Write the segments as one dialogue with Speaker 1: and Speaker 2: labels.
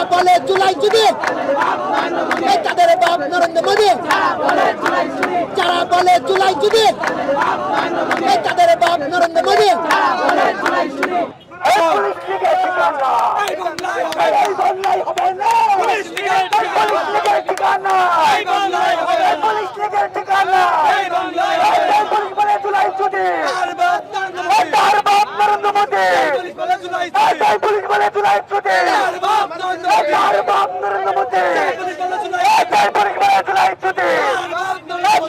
Speaker 1: যারা বলে জুলাই যুগে। এই তাদের বাপ নরেন্দ্র মোদী। যারা বলে জুলাই যুগে এই তাদের বাপ নরেন্দ্র মোদী।
Speaker 2: পুলিশ বলে জুলাই ছুটি তার বাপ নরেন্দ্র মোদী এটাই পুলিশ বলে জুলাই ছুটি।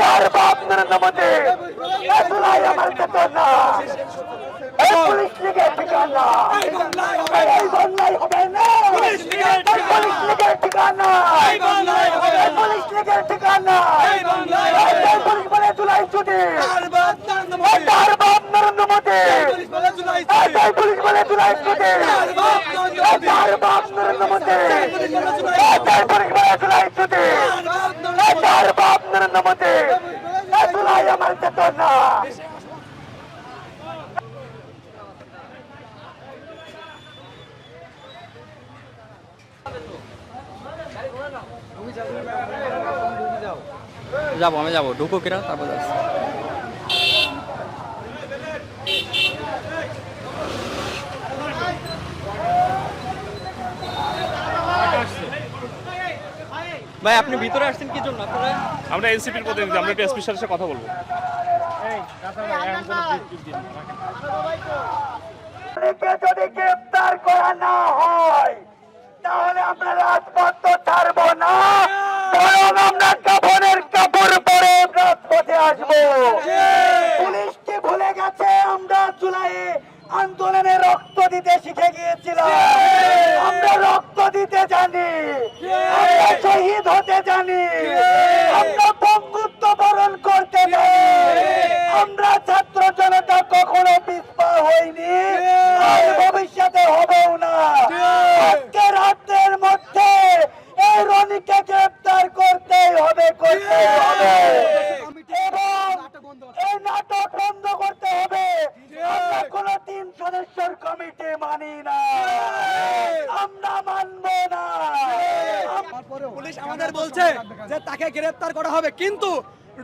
Speaker 2: তার বাপ নরেন্দ্র মোদী এ জুলাই আমার চেতনা এই পুলিশ লীগের ঠিকানা। এই বাংলায় হবে না। পুলিশ লীগের ঠিকানা। এই পুলিশ লীগের ঠিকানা। এটাই পুলিশ বলে জুলাই ছুটি তার বাপ নরেন্দ্র মোদী এটাই পুলিশ বলে জুলাই ছুটি তার বাপ নরেন্দ্র মোদী এটাই পুলিশ বলে জুলাই ছুটি তার বাপ নরেন্দ্র মোদী জুলাই আমার চেতনা
Speaker 3: যাব, আমি যাব। ঢুকো কিনা তারপর যাচ্ছি। ভাই আপনি ভিতরে আসছেন কি জন্য? আপনারা
Speaker 4: আমরা এনসিপির প্রতিনিধি আমরা একটু এসপির সাথে কথা বলব।
Speaker 2: যদি গ্রেপ্তার করা না হয় তাহলে আমরা রাজপথ তো ছাড়বো না বরং আমরা কাপড়ের কাপড় পরে রাজপথে আসব। পুলিশ কি ভুলে গেছে? আমরা জুলাইয়ে আন্দোলনে রক্ত দিতে শিখে গিয়েছিলাম। আমরা রক্ত দিতে জানি। আমরা শহীদ হতে জানি। আমরা বন্ধুত্ব বরণ করতে জানি। আমরা ছাত্র জনতা কখনো পিছপা হইনি। আর ভবিষ্যতে হবেও না। আজকে রাতের মধ্যে এই রনিকে গ্রেপ্তার করতেই হবে করতেই হবে এবং এই নাটক বন্ধ করতে হবে আমরা কোন তিন সদস্যের কমিটি মানি না আমরা মানবো না
Speaker 5: পুলিশ আমাদের বলছে যে তাকে গ্রেফতার করা হবে। কিন্তু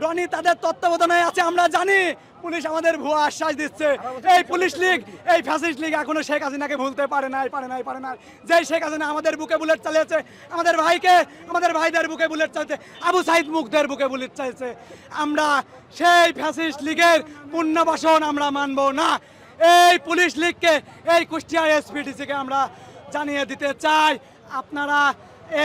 Speaker 5: রনি তাদের তত্ত্বাবধানে আছে, আমরা জানি। পুলিশ আমাদের ভুয়া আশ্বাস দিচ্ছে। এই পুলিশ লীগ, এই ফ্যাসিস্ট লীগ এখনও শেখ হাসিনাকে ভুলতে পারে নাই পারে নাই, পারে না যে শেখ হাসিনা আমাদের বুকে বুলেট চালিয়েছে, আমাদের ভাইকে, আমাদের ভাইদের বুকে বুলেট চালিয়েছে, আবু সাইদ মুখদের বুকে বুলেট চালিয়েছে। আমরা সেই ফ্যাসিস্ট লীগের পুণ্যবাসন আমরা মানবো না। এই পুলিশ লীগকে, এই কুষ্টিয়া এসপিডিসিকে আমরা জানিয়ে দিতে চাই। আপনারা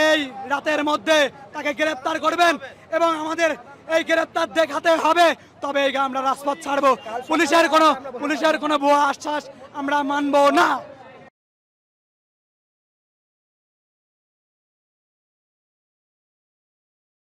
Speaker 5: এই রাতের মধ্যে তাকে গ্রেপ্তার করবেন এবং আমাদের এই গ্রেপ্তার দেখাতে হবে। তবে এই আমরা রাজপথ ছাড়বো। পুলিশের কোনো পুলিশের কোনো ভুয়া আশ্বাস আমরা মানবো না।